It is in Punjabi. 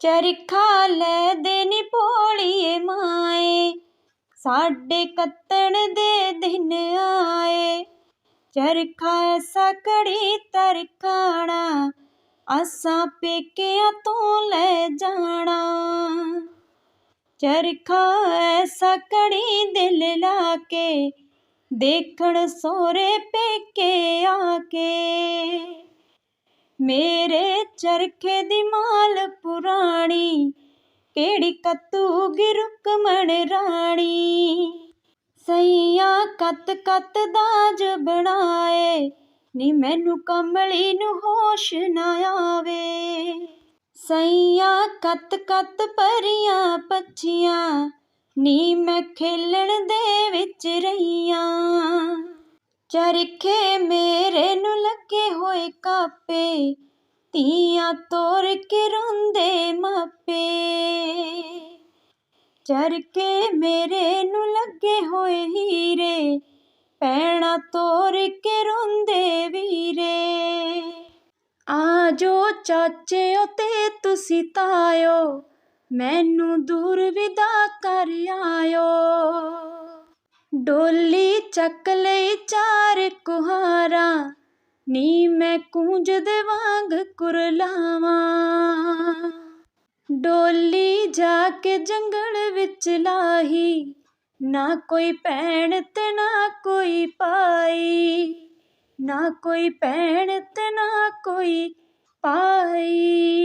ਚਰਖਾ ਲੈ ਦੇ ਨੀ ਭੋਲੀਏ ਮਾਏ, ਸਾਡੇ ਕੱਤਣ ਦੇ ਦਿਨ ਆਏ। ਚਰਖਾ ਐਸਾ ਕੜੀ ਤਰਕਾਣਾ ਆਸਾਂ ਪੇਕਿਆਂ ਤੋਂ ਲੈ ਜਾਣਾ। ਚਰਖਾ ਐਸਾ ਕੜੀ ਦਿਲ ਲਾ ਕੇ, ਦੇਖਣ ਸੋਰੇ ਪੇਕੇ ਆ ਕੇ। ਮੇਰੇ ਚਰਖੇ ਦੀ ਮਾਲ ਪੁਰਾਣੀ ਕਿਹੜੀ ਕਤੂਗੀ ਰੁਕਮਣ ਰਾਣੀ। ਸਈਆ ਕਤ ਕਤ ਦਾਜ ਬਣਾਏ, ਨੀ ਮੈਨੂੰ ਕਮਲੀ ਨੂੰ ਹੋਸ਼ ਨਾ ਆਵੇ। ਸਈਆ ਕਤ ਕਤ ਪਰੀਆਂ ਪੱਛੀਆਂ, ਨੀ ਮੈਂ ਖੇਲਣ ਦੇ ਵਿੱਚ ਰਹੀਆਂ। ਚਰਖੇ ਮੇਰੇ ਨੂੰ ਲੱਗੇ ਹੋਏ ਕਾਪੇ ਤੀਆਂ ਤੋਰ ਕੇ ਰੋਂਦੇ ਮਾਪੇ। ਚਰਖੇ ਮੇਰੇ ਨੂੰ ਲੱਗੇ ਹੋਏ ਹੀਰੇ, ਪੈਣਾ ਤੋਰ ਕੇ ਰੋਂਦੇ ਵੀਰੇ। ਆ ਜੋ ਚਾਚਿਓ ਤੇ ਤੁਸੀਂ ਤਾਇਓ, ਮੈਨੂੰ ਦੂਰ ਵਿਦਾ ਕਰ ਆਇਓ। ਡੋਲੀ ਚੱਕ ਲਈ ਚਾਰ ਕੁਹਾਰਾ, ਨੀ ਮੈਂ ਕੂੰਜ ਦੇ ਵਾਂਗ ਕੁਰਲਾਵਾਂ ਡੋਲੀ ਜਾ ਕੇ ਜੰਗਲ ਵਿੱਚ ਲਾਹੀ, ਨਾ ਕੋਈ ਭੈਣ ਤੇ ਨਾ ਕੋਈ ਪਾਈ ਨਾ ਕੋਈ ਭੈਣ ਤੇ ਨਾ ਕੋਈ ਪਾਈ